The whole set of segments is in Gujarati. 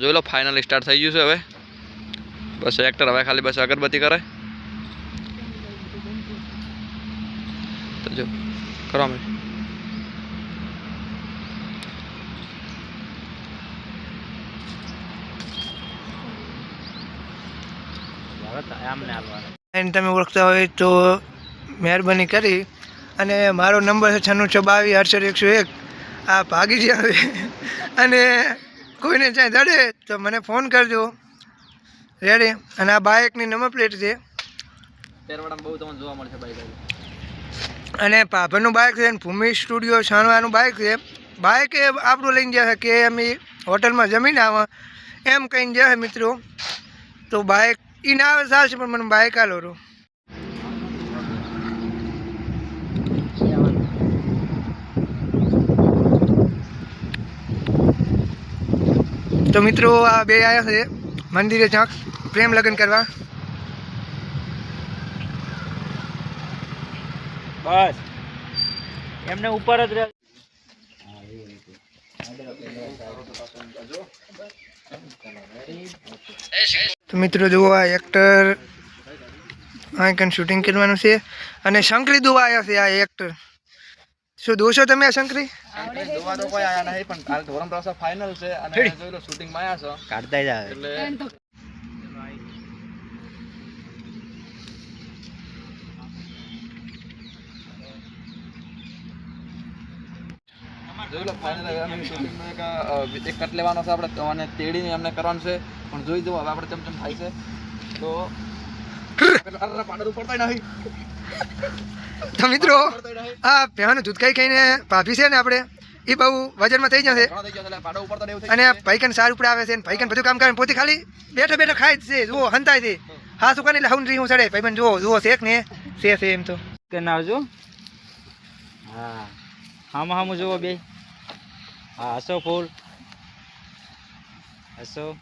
જોઈ લો ફાઇનલ સ્ટાર્ટ થઈ ગયું છે હવે. બસ એક્ટર હવે ખાલી બસ અગરબત્તી કરે. તો કરો મેં અને તમે ઓળખતા હોય તો મહેરબાની કરી. અને મારો નંબર છે છન્નું છ બાવીસ અડસઠ, એકસો એક. આ ભાગી જાય અને કોઈને ત્યાં દડે તો મને ફોન કરજો. રેડી અને આ બાઇકની નંબર પ્લેટ છે. અને પાભરનું બાઇક છે અને ભૂમિ સ્ટુડિયો છાણવાનું બાઇક છે. બાઇક એ આપણું લઈને જશે કે અમે હોટલમાં જમીને આવે. એમ કહીને જશે મિત્રો. તો બાઇક એ ના આવે ચાલશે પણ મને બાઇક આલો તો મિત્રો આ બે આવ્યા છે. મંદિરે ચાંક પ્રેમ લગ્ન કરવા. બસ. એમને ઉપર જ રહે. તો મિત્રો જુઓ આ એક્ટર આ કંઈ શૂટિંગ કરવાનું છે. અને શંકરી દુવા આવ્યા છે આ એક્ટર શું દોશો તમે આ શંકરી? જોવા તો કોઈ આયા નહીં પણ કાલ ધોરણ પ્રસાદ ફાઇનલ છે અને જોઈ લો શૂટિંગમાં આવ્યા છો. કાઢતા જ આવે. એટલે જોઈ લો ફાઇનલ અમે શૂટિંગનો એક એક કટ લેવાનો છે આપણે અને તેડીને એમને કરવાનું છે. પણ જોઈ જુઓ હવે આપણે ચમ ચમ થાય છે. તો અરર પાડર નહીં તો મિત્રો, આ પહેવાનું દૂધકાઈ ખાઈને ભાભી છે ને આપણે, એ બહુ વજનમાં થઈ જશે. અને. ભાઈકન સારું ઉપર આવે છે અને ભાઈકન બધું કામ કરે પોતે ખાલી બેઠો બેઠો ખાય છે, જુઓ, હંતાય છે. હા, શું એટલે હું હું ચડે? ભાઈબંધ, જુઓ જુઓ શેખ ને છે છે એમ તો. કે ના આવજો? હા. હામ હામ જુઓ બે. હા, હસો ફૂલ. હસો.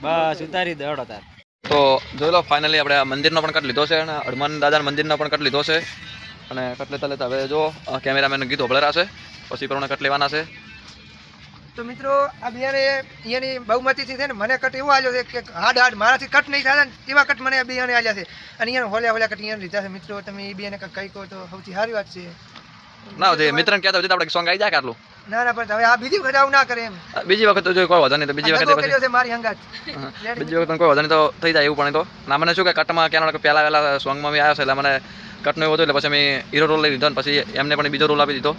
બસ, ઉતારી દડો તાર. તો જોઈ લો ફાઇનલી આપણે આ મંદિરનો પણ કટ લીધો છે અને હનુમાન દાદાના મંદિરનો પણ કટ લીધો છે. અને કટ લેતા લેતા હવે જો કેમેરામેન ગીત હોબળેરા છે. પછી પ્રમાણે કટ લેવાના છે. તો મિત્રો આ બિયાને અહીંયાની બહુમતીથી છે ને મને કટ એવો આવ્યો છે કે હાડ હાડ મારાથી કટ નહીં થાય ને એવા કટ મને આ બિયાને આવ્યા છે. અને અહીંયા હોલ્યા હોલ્યા કટ અહીંયા લીધા છે. મિત્રો તમે એ બિયાને કંઈક કહી કહો તો સૌથી સારી વાત છે. ના મિત્રને કહેતા આપણે સોંગ આવી જાય કે આટલું. ના ના પણ હવે આ બીજી વખત આવું ના કરે એમ. બીજી વખત તો જો કોઈ વધો નહીં તો બીજી આ કર્યો છે મારી હંગાત. બીજી વખત કોઈ વધો નહીં તો થઈ જાય એવું પણ તો. ના મને શું કે કટમાં ક્યાં પહેલા વહેલા સોંગમાં બી આવ્યો છે એટલે મને કટનો એવો હતું એટલે પછી મેં હીરો રોલ લઈ લીધો ને પછી એમને પણ બીજો રોલ આપી દીધો.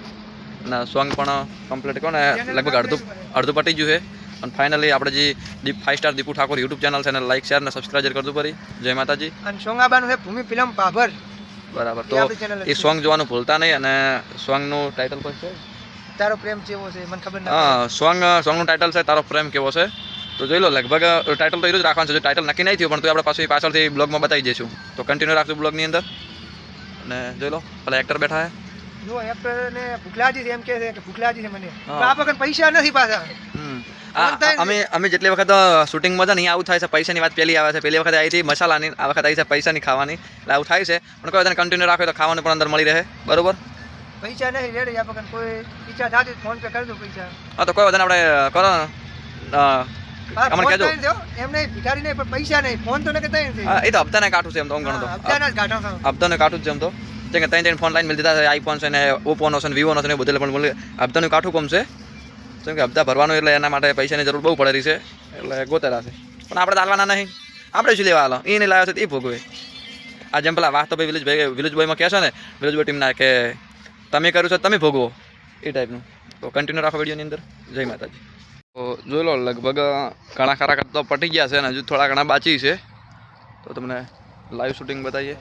અને સોંગ પણ કમ્પ્લીટ કહો ને લગભગ અડધું અડધું પટી ગયું છે. અને ફાઇનલી આપણે જે Deep five star Deepu Thakor YouTube channel છે એને લાઈક શેર અને સબસ્ક્રાઇબ કરતું પડી જય માતાજી. અને સોંગાબાનું છે ભૂમિ ફિલ્મ પાભર. બરાબર તો એ સોંગ જોવાનું ભૂલતા નહીં અને સોંગનું ટાઇટલ કોઈ છે? તારો પ્રેમ કેવો છે? મને ખબર ના હા સોંગ સોંગનું ટાઇટલ છે તારો પ્રેમ કેવો છે? તો જોઈ લો લગભગ ટાઇટલ તો એ જ રાખવાનું છે. જો ટાઇટલ નક્કી નહીં થયું પણ તો આપણે પાછું પાછળથી બ્લોગમાં બતાવી દઈશું. તો કન્ટિન્યુ રાખશું બ્લોગની અંદર. અને જોઈ લો પેલા એક્ટર બેઠા છે જો એક્ટર ને ભૂખલાજી છે એમ કે છે કે ભૂખલાજી છે મને. આ વખત પૈસા નથી પાછા? અમે અમે જેટલી વખત શૂટિંગમાં છે ને અહીંયા આવું થાય છે પૈસાની વાત પહેલી આવે છે. પહેલી વખત આવી હતી મસાલાની આ વખત આવી છે પૈસાની ખાવાની. એટલે આવું થાય છે. પણ કોઈ તને કન્ટિન્યુ રાખો તો ખાવાનું પણ અંદર મળી રહે. બરોબર? પૈસા નહીં રેડી આ વખત કોઈ ઈચ્છા થતી ફોન પે કરી દો પૈસા. હા તો કોઈ વધુ આપણે કરો. અમને કહેજો. એમ નહીં ભિખારી નહીં પણ પૈસા નહીં. ફોન તો નકે તઈ નથી. એ તો હપ્તાને કાઢું છે એમ તો હું તો. જ ગાંઠો હપ્તાને કાઢું છે એમ તો. કે ત્રણ ત્રણ ફોન લાઈન મળી દીધા છે આઈફોન છે ને ઓપ્પોનો છે ને વિવોનો છે ને બધું પણ હપ્તાનું કાઠું કમ છે? જેમ કે હપ્તા ભરવાનું એટલે એના માટે પૈસાની જરૂર બહુ પડેલી છે એટલે ગોતેલા છે. પણ આપણે ચાલવાના નહીં. આપણે શું લેવા હાલો એ નહીં લાવ્યો છે એ ભોગવે. આ જેમ પેલા વાસ્તો ભાઈ વિલેજભાઈ વિલેજભાઈમાં કહે છે ને ટીમ ટીમના કે તમે કર્યું છે, તમે ભોગવો. એ ટાઈપનું તો કન્ટિન્યુ રાખો વિડીયોની અંદર. જય માતાજી. તો જોઈ લો, લગભગ ઘણા ખરા કરતા પટી ગયા છે અને હજુ થોડા ઘણા બાકી છે. તો તમને લાઈવ શૂટિંગ બતાવીએ.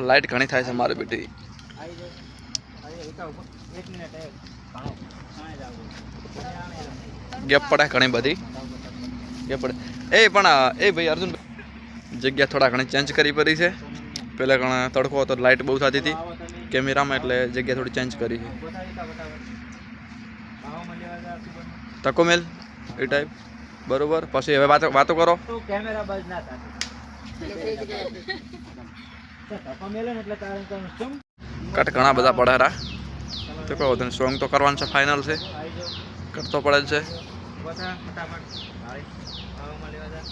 લાઇટ ઘણી થાય છે મારી બેટી. ગેપ પડે ઘણી બધી. ગેપ પડે. એ પણ એ ભાઈ અર્જુન જગ્યા થોડા ઘણી ચેન્જ કરી પડી છે. પહેલાં ઘણા તડકો હતો લાઇટ બહુ થતી હતી. કેમેરામાં એટલે જગ્યા થોડી ચેન્જ કરી છે. બતાવી બતાવે ભાવમાં લેવા જા શું બનવું? તકો મેલ એ ટાઈપ બરોબર પછી હવે વાતો વાતો કરો. કેમેરા ના કટ ઘણા બધા પડારા તો કહો તને સોંગ તો કરવાનું છે ફાઇનલ છે. કટ તો કરતો પડે છે બધા ફટાફટ હાળી હવામાં લેવા જા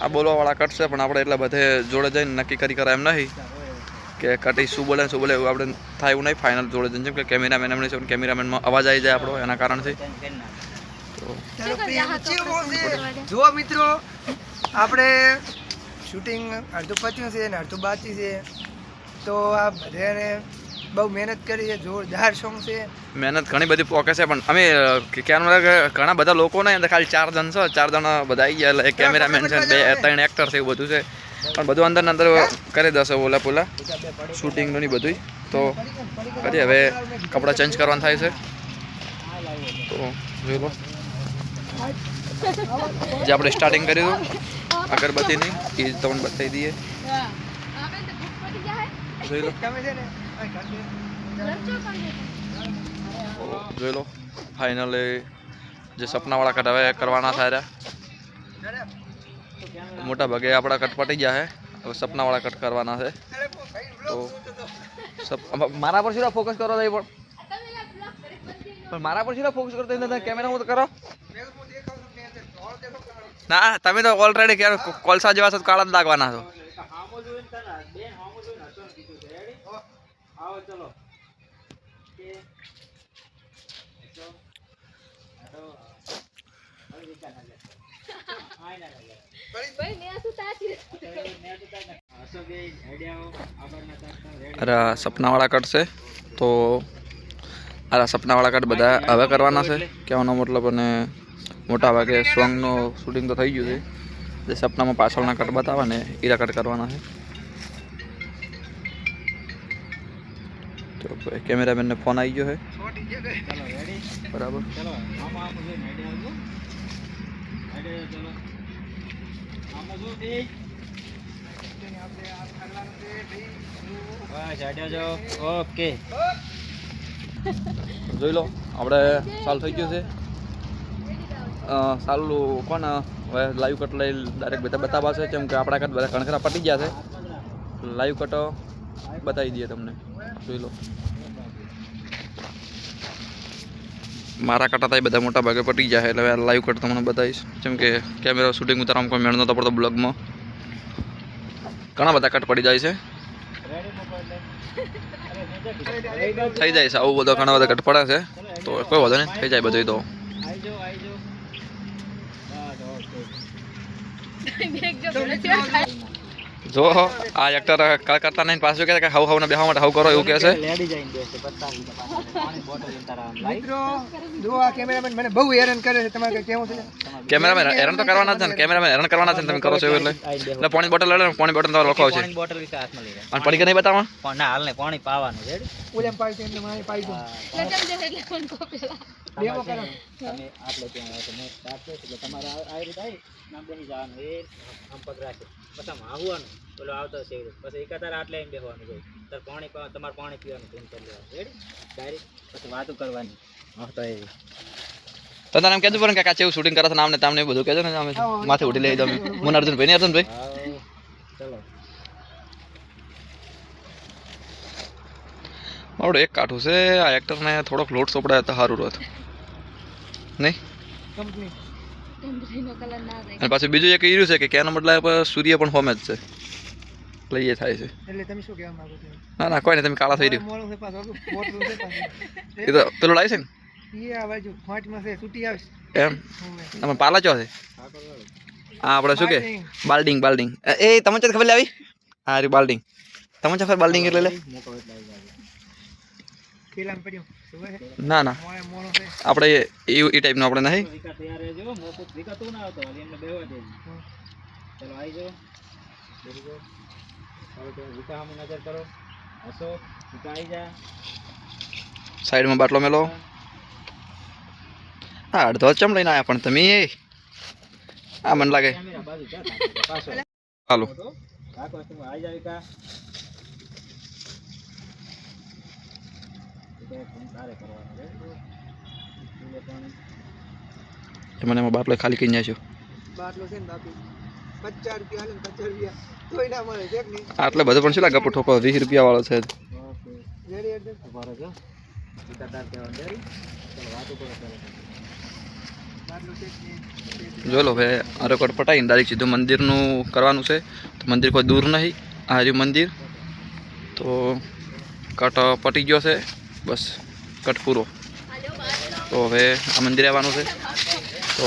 આ બોલવાવાળા કટ છે પણ આપણે એટલા બધે જોડે જઈને નક્કી કરી કરાય એમ નહીં કે કટી શું બોલે શું બોલે એવું આપણે થાય એવું નહીં ફાઇનલ જોડે જઈને જેમ કે કેમેરામેન એમને છે કેમેરામેનમાં અવાજ આવી જાય આપણો એના કારણથી. તો ચાલો પ્રિય ઊંચી બોલશે. જો મિત્રો આપણે શૂટિંગ અડધું પચ્યું છે ને અડધું બાકી છે. તો આ બધાને બહુ મહેનત કરી છે જોરદાર સોંગ છે. મહેનત ઘણી બધી પોકે છે પણ અમે કેમ કે કહેવાનું મતલબ કે ઘણા બધા લોકો ને ખાલી ચાર જણ છે ચાર જણ બધા આવી ગયા એટલે એક કેમેરામેન છે બે ત્રણ એક્ટર છે એવું બધું છે. પણ બધું અંદર અંદર કરી દેશે ઓલા પોલા. શૂટિંગનું ને બધું તો કરી હવે કપડાં ચેન્જ કરવાનું થાય છે. તો જોઈ લો. જે આપણે સ્ટાર્ટિંગ કર્યું અગરબત્તીની એ તમને બતાવી દઈએ. જોઈ લો. જોઈ લો ફાઇનલી જે સપનાવાળા કટ હવે કરવાના થાય મોટા ભાગે આપણા કટ પટી ગયા છે હવે સપનાવાળા કટ કરવાના છે. તો મારા પર શું ફોકસ કરો થઈ પણ? પણ મારા પર શું ફોકસ કરો તમે કેમેરા હું કરો. ના, તમે તો ઓલરેડી કોલસા જેવા છો કાળા જ લાગવાના છો હામો જોઈને તને બેન હામો જોઈને હસવાનું કીધું છે રેડી આવો ચલો કે હસો. હાલો. હવે વિચાર ના લે. આય ના લે. હસો બે હેડે આવો આગળના તાકતા ચલો. અરે આ સપનાવાળા કટ છે. તો અરે સપનાવાળા કટ બધા હવે કરવાના છે. કહેવાનો મતલબ અને મોટા ભાગે સોંગનું શૂટિંગ તો થઈ ગયું છે. જે સપનામાં પાછળના કટ બતાવે ને એરા કટ કરવાના છે. તો કેમેરામેનને ફોન આવી ગયો છે બરાબર. ઓકે જોઈ લો, આપણે સાલ થઈ ગયું છે. સારું કોણ લાઈવ કટ લઈ ડાયરેક્ટ બધા બતાવવા કેમ કે આપણા કટ બધા કણખરા પટી ગયા છે. લાઈવ કટો બતાવી દઈએ તમને. જોઈ લો. મારા કટા થાય બધા મોટા ભાગે પટી જાય એટલે લાઈવ કટ તમને બતાવીશ. જેમ કે કેમેરા શૂટિંગ ઉતારવામાં કોઈ મેળ નતો પડતો બ્લોગમાં ઘણા બધા કટ પડી જાય છે. થઈ જાય છે, આવું બધો ઘણા બધા કટ પડે છે. તો કોઈ વાંધો નહીં, થઈ જાય બધું તો. આઈ જાઓ જો આ એક્ટર કરતા નહીં પાછું કહે કે હવ હવ ને બેહવા માટે હવ કરો એવું કહે છે. લેડી જઈને બેસે દે મિત્રો જો આ કેમેરામેન મને બહુ હેરાન કરે છે. તમારે કેવું છે? કેમેરામેન હેરાન તો કરવાના જ છે ને. કેમેરામેન હેરાન કરવાના છે ને તમે કરો છો એટલે. એટલે પાણી બોટલ લઈને પાણી બોટલ તમારે લખો છે પાણી બોટલ વિશે હાથમાં લઈને અને પડી કે નહીં બતાવવા? પણ ના હાલ ને પાણી પાવાનું રેડી? ઓલેમ પાઈ છે એમને મારે પાઈ દઉં. ડેમો કરો. તમે આટલે ત્યાં આવો તો મેં સ્ટાર્ટ એટલે તમારે આ રીતે આવી નામ બેસી જવાનું. એ આમ રાખે. પછી આમ આવવાનું પેલો આવતો છે પછી એકા તારે આટલે એમ બેસવાનું હોય તાર પાણી તમારે પાણી પીવાનું ફોન કરી લેવાનું. રેડી ડાયરેક્ટ પછી વાતો કરવાની. હા તો એવી તો તને એમ કહેતું પડે ને કે આ શૂટિંગ કરે છે નામને તામને બધું કહેજો ને અમે માથે ઉઠી લઈ તમે મને અર્જુનભાઈ નહીં અર્જુનભાઈ? ચલો. મારું એક કાઠું છે. આ એક્ટરને થોડોક લોટ સોપડાય તો સારું રહે નહીં? કંપની. અને પાછું બીજું એક ઈર્યું છે કે કેનો મતલબ સૂર્ય પણ હોમે જ છે. એટલે એ થાય છે. એટલે તમે શું કહેવા માંગો છો? ના ના કોઈ નહીં તમે કાળા થઈ રહ્યું. મોડું છે પાછું બોટલું છે એ તો પેલું લાવી છે ને? એ આવે જો ફાંટમાં છે છૂટી આવશે. એમ? તમે પાલા ચો છે? હા આપણે શું કે? બાલ્ડિંગ. બાલ્ડિંગ એ તમને તો ખબર લાવી? હા રી બાલ્ડિંગ. તમને ખબર બાલ્ડિંગ એટલે લે? ના ના. આપણે એ એ ટાઈપનું આપણે નહીં? તૈયાર રહેજો મોકું વિકા તું ના આવતો એમને બેહવા દેજો. ચલો આવી જાઓ. હવે તમે વિકા સામે નજર કરો. હસો આવી જા. સાઈડમાં બાટલો મેલો. હા અડધો ચમ લઈને આવ્યા પણ તમે? આ મને લાગે. કેમેરા બાજુ જા પાછો. હાલો. આવી જા વિકા. વિકા ફોન તારે કરવાનો છે. પીલે પાણી. મને એમાં બાટલો ખાલી કીને છું બાટલો છે ને બાપી પચાસ રૂપિયા હાલે ને પચાસ રૂપિયા. તોય ના મળે છે નહીં? આટલે બધો પણ શું લાગે ઠોકો વીસ રૂપિયા વાળો છે જો. લો હવે આ રેકોર્ડ પટાઈને ડાયરેક્ટ સીધું મંદિરનું કરવાનું છે. તો મંદિર કોઈ દૂર નહીં આ રહ્યું મંદિર. તો કટ પટી ગયો છે બસ કટ પૂરો. તો હવે આ મંદિરે આવવાનું છે. તો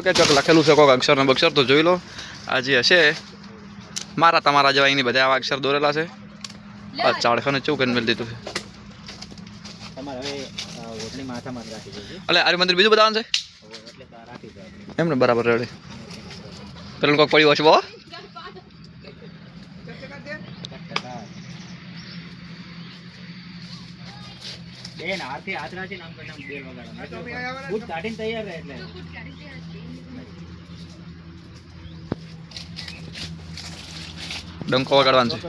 તો કે ચોક લખેલું છે કોઈક અક્ષર ને બક્ષર તો જોઈ લો. આ જે હશે મારા તમારા જેવા એની બધા આવા અક્ષર દોરેલા છે. આ ચાળખાને ચેવું કરીને મેળ દીધું છે. અલે હવે અ, ઓટલી માથામાં જ રાખી દેજો એટલે આ મંદિર બીજું બતાવવાનું છે? એમને બરાબર રેડે. પેલું કોઈક પડ્યું હશે બહુ બેન હાથથી હાથ રાખીને આમ કરીને બેલ વગાડો. તૈયાર રહે એટલે. ડંકો વગાડવાનો છે.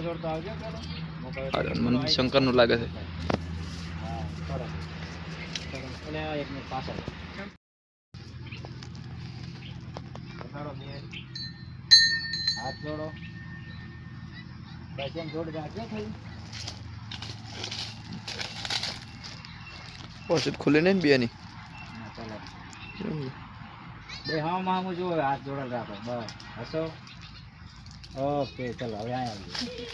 મંદિર શંકરનું લાગે છે. હા. હાથ જોડો ખુલ્લી નહીં ને હા, ચાલો. બે હામ હામ જુઓ હાથ જોડેલ રાખો. બસ હસો. ઓકે ચલો હવે અહીંયા આવીએ.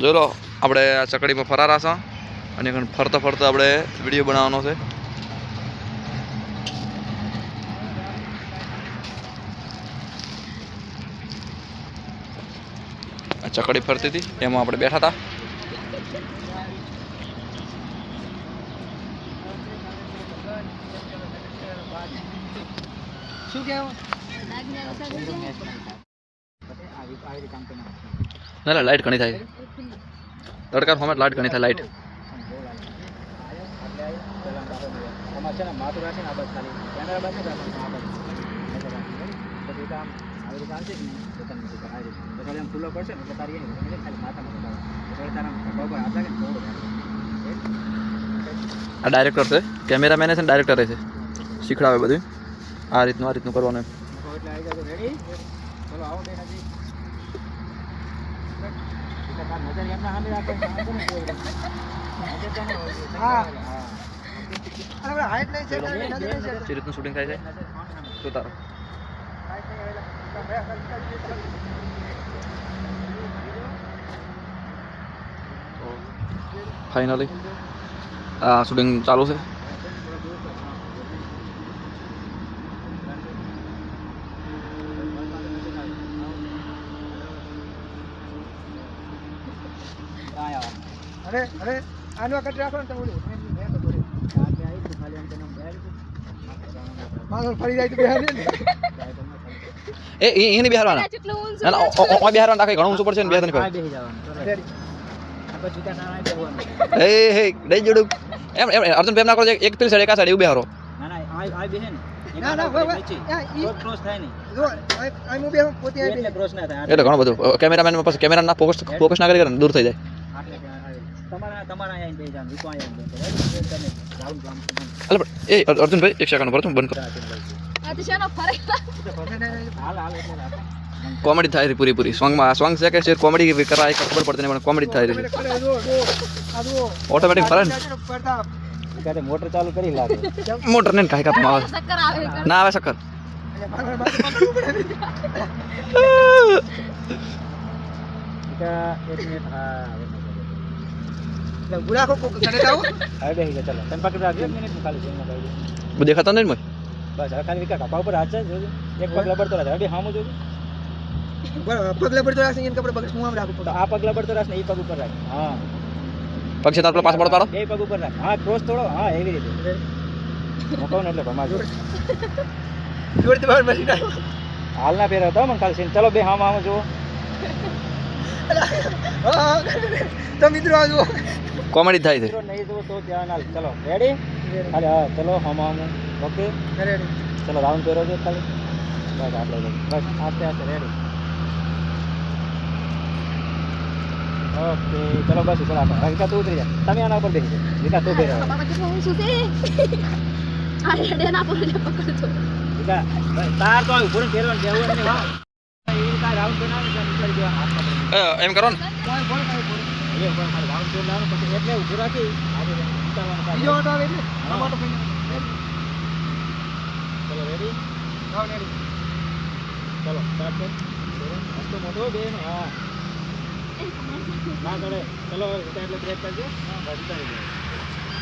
જો લો આપણે આ ચકડીમાં ફરારા છો. અને ફરતા ફરતા આપણે વીડિયો બનાવવાનો છે. આ ચકડી ફરતી હતી એમાં આપણે બેઠા હતા. શું કહેવું આવી આવી રીતે કામ કરીને ના ના લાઇટ ઘણી થાય. તડકા ફોર્મેટ લાઇટ ઘણી થાય લાઇટ. આ ડાયરેક્ટર છે કેમેરામેન છે ડાયરેક્ટર છે શીખડાવે બધું. આ રીતનું આ રીતનું કરવાનું એમ. શૂટિંગ થાય છે. તો તારો ફાઇનલી શૂટિંગ ચાલુ છે કાંઈ અરે અરે આનો કટ રાખો ને તમે ઓલું ફરી જાય તો બેહાર દે ને. એ એને બિહારવાના ઓ- બિહારવાના રાખે ઘણું. એ હે દઈ જોડું. એમ એમ અર્જુન પ્રેમ ના કરો એક પેલી સાઈડ એકા સાઈડ એવું બિહારો ના ના આ આ બેસે ને. ના, ના, આના ઉપર હોય, નીચે. હોય. ઈ- તો ક્રોસ થાય નહીં. જો આ- આ હું બે પોતે એટલે ક્રોસ ના થાય. એટલે ઘણું બધું કેમેરામેન પછી કેમેરા ના ફોકસ ફોકસ ના કરે દૂર થઈ જાય. એ અર- અર્જુનભાઈ એક સેકન્ડ ભરતું બંધ કરો. કોમેડી થાય છે પૂરી સોંગમાં સોંગ છે કે છે? કોમેડી કરાય ખબર પડતી નહીં પણ કોમેડી થાય રહી આ ઓટોમેટિક ફરે ને? મોટર ચાલુ કરી લાગે. મોટર ને કાંઈ કાપમાં આવે. ના આવે. એકા એક મિનિટ હા ગુલાખો કોક કરે જાઓ હવે બેસી ગયા ચાલો તમે પકડી રાખજો એક મિનિટ ખાલી જોઈને દેખાતો નહીં મય બસ હવે ખાલી વિકા કપા ઉપર હાથ છે એક પગ લબડતો રાખે હવે હામો જોજો પગલા પગલે પડતો રાખશે એને કપડે પગ હું આમ રાખું તો આ પગ લબડતો રાખે ને એ પગ ઉપર રાખ હા પગ છે તાર પાછો પડો પાડો એ પગ ઉપર રાખ હા ક્રોસ થોડો હા એવી રીતે મૂકો ને એટલે ભમાજો જોડે બાર મરી ના હાલ ના પહેરા તો મને ખાલી સીન ચલો બે હામ હામ જુઓ તો મિત્રો આ જુઓ કોમેડી થાય છે. નહીં જુઓ તો ધ્યાન હાલ ચલો રેડી ખાલી હા ચલો હામ હામ ઓકે રેડી ચલો રાઉન્ડ છો ખાલી. બસ આટલે બસ આસ્તે આસ્તે રેડી ઓકે ચલો બસ ઉપર તું ઉતરી જા તમે આના ઉપર બેસી જાઓ. વિકા તું ભાઈ, તાર તો જવાનું હાથમાં પકડીને. એમ કરો ને. એટલે ઊભું રાખી. બીજો ઓટો આવે એટલે? ટમાટો ચલો રેડી ચલો સ્ટાર્ટ કર. મોટો બેન હા. ના કરે ચલો એટલે બ્રેક કરજો.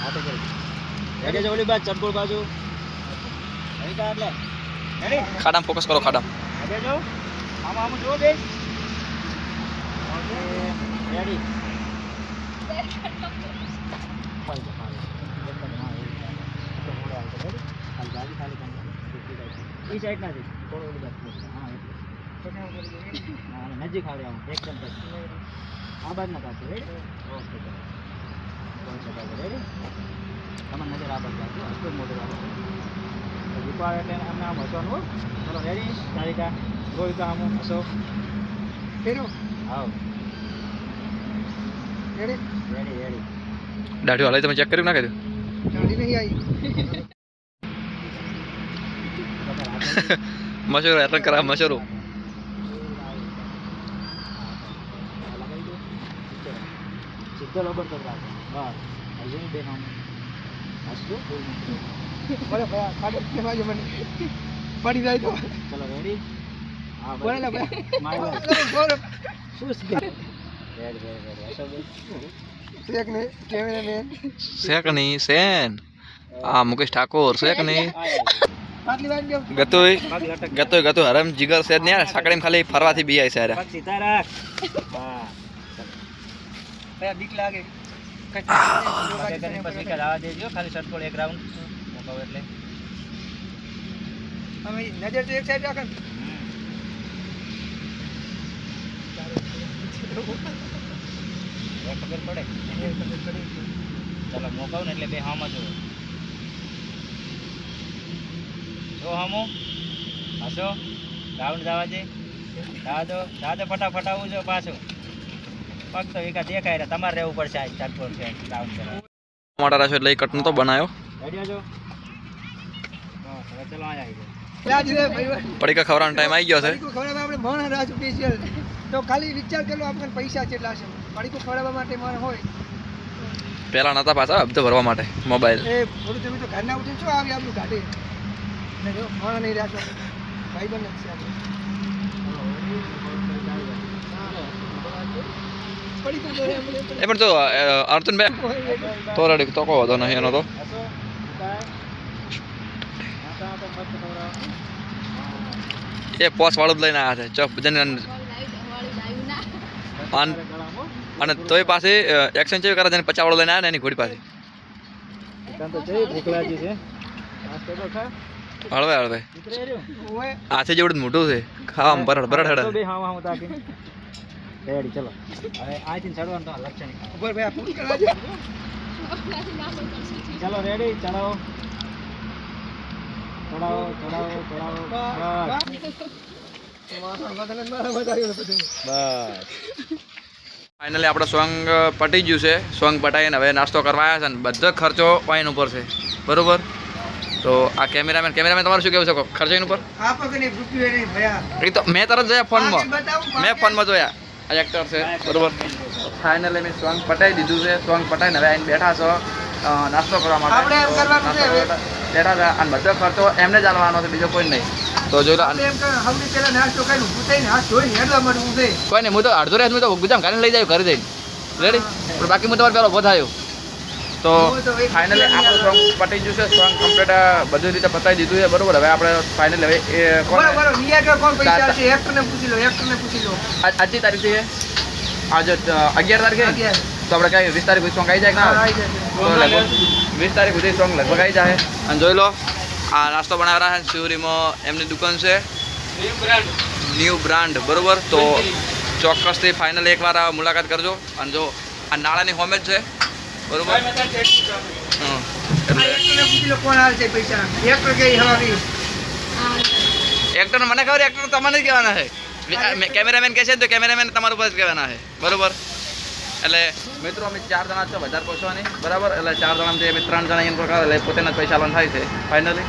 હા તો કરી રેડી છે ઓલી બાજુ? ચંપોળ બાજુ. એટલે? રેડી ખાડામાં ફોકસ કરો ખાડામાં. હવે જો આમાં આમાં જો દે ઓકે રેડી ઈ સાઈડ નથી થોડો બાજુ હા એટલે હા, નજીક આવે આમ એકદમ આ બાજુ ના પાછું રેડી ઓકે રેડી તમારી નજર આ બાજુ રાખજો આટલું જ મોટું રાખજો. દીપાળ એટલે એમને આમ હસવાનું હો. ચલો રેડી તારીકા ગોવિકા આમ હસો. ફેરો. આવ. રેડી દાઢી હલાઈ તમે ચેક કર્યું ના કર્યું? ગાડી નહીં આવી. મશરૂ હેરાન કરા મશરૂ પડી જાય તો. ચલો રેડી હા બોલે ને મારી વાત. બોલે શું ને શેક નહીં સેન આ મુકેશ ઠાકોર શેખ નહીં ગતોય ગતોય ગતો હરમ જીગર શેર નહીં સાકડીમાં ખાલી ફરવાથી બી આવી ભાઈ બીક લાગે. દેજો ખાલી શટકોળ એક રાઉન્ડ એટલે. અમે નજર તો એક સાઈડ રાખે ને હવે ખબર પડે ચાલો મોકાવ ને એટલે બે હામાં જોવો જો હામો હશો રાઉન્ડ જવા દે દાદો દાદો ફટાફટ આવું છો પાછું પગ તો એકા દેખાય રે તમારે રહેવું પડશે આ ચાર છે. રાઉન્ડ કરવા મોટા રાશો એટલે એ કટ તો બનાવ્યો પડીકા ખવડાવવાનો ટાઈમ આવી ગયો છે તો ખાલી વિચાર કરો આપણને પૈસા કેટલા છે. પડીકું ખવડાવવા માટે મારે હોય. પહેલા નતા પાછા હપ્તો ભરવા માટે મોબાઈલ એ થોડું તમે તો ઘરના ઉઠીને શું આવી આપણું ગાડી ને જો મોણ નહીં ભાઈ બને છે આપણે. તો એમ. લે એ પણ તો અર્જુન બે તો રડી તો કહો હતો નહીં એનો તો. એ પોસ વાળું જ લઈને આવ્યા છે. ચોક બધાને અન- તોય પાસે એક્શન ચેવી કરે પચાવડો વાળો લઈને આવ્યા ને એની ઘોડી પાસે છે. હળવે હળવે. આથી જેવડું મોટું છે. ખાવા બરડ બરડ તો હડે. બે હાવા હું તાકી. રેડી ચલો. હવે અહીંથી ચડવાનું તો લક્ષણ ઉપર ભાઈ કરવા છે ચલો રેડી ચડાવો. ચડાવો ચડાવો ચડાવો. બસ ફાઇનલી આપણો સોંગ પટી ગયું છે. સોંગ પટાઈને હવે નાસ્તો કરવા આવ્યા છે ને બધો ખર્ચો વાઇન ઉપર છે. બરોબર? તો આ કેમેરામેન કેમેરામેન તમારું શું કેવું છે? ખર્ચો એની ઉપર? એ તો મેં તરત જોયા ફોનમાં. મેં ફોનમાં જોયા. આ એક્ટર છે. બરોબર? ફાઇનલી મેં સોંગ પટાઈ દીધું છે. સોંગ પટાઈને હવે આઈને બેઠા છો. નાસ્તો કરવા માટે. બેઠા છે. અને બધો ખર્ચો એમને ચાલવાનો છે. બીજો કોઈ નહીં. તો જોઈ કોઈ નહીં હું તો અડધો રાત હું તો ગાડી લઈ જાય ઘરે જઈને. રેડી પણ બાકી હું તમારે પેલો ઊભો થયો. તો ફાઇનલી આપણું સોંગ પતી ગયું છે સોંગ કમ્પ્લીટ બધી રીતે પતાવી દીધું છે બરોબર? હવે આપણે ફાઇનલ હવે એ કોણ એક્ટરને પૂછી લો એક્ટરને પૂછી લો. આજ- આજની તારીખ છે આજે અગિયાર તારીખે. તો આપણે કઈ વીસ તારીખ સુધી સોંગ આવી જાય વીસ તારીખ સુધી સોંગ લગભગ આવી જાય. અને જોઈ લો આ નાસ્તો બનાવી રહ્યા છે શિવરીમાં એમની દુકાન છે. ન્યૂ બ્રાન્ડ બરોબર? તો ચોક્કસથી ફાઇનલ એકવાર આ મુલાકાત કરજો. અને જો આ નાળાની હોમે જ છે બરોબર એક્ટર મને ખબર એક્ટર તમને જ કહેવાના છે. કેમેરામેન કહે છે ને તો કેમેરામેન તમારા ઉપર જ કહેવાના છે. બરોબર? એટલે મિત્રો, અમે ચાર જણા છો વધારે પહોંચવા નહીં. બરાબર? એટલે ચાર જણા અમે ત્રણ જણા એમ પ્રકાર, એટલે પોતાના પૈસા લોન થાય છે ફાઇનલી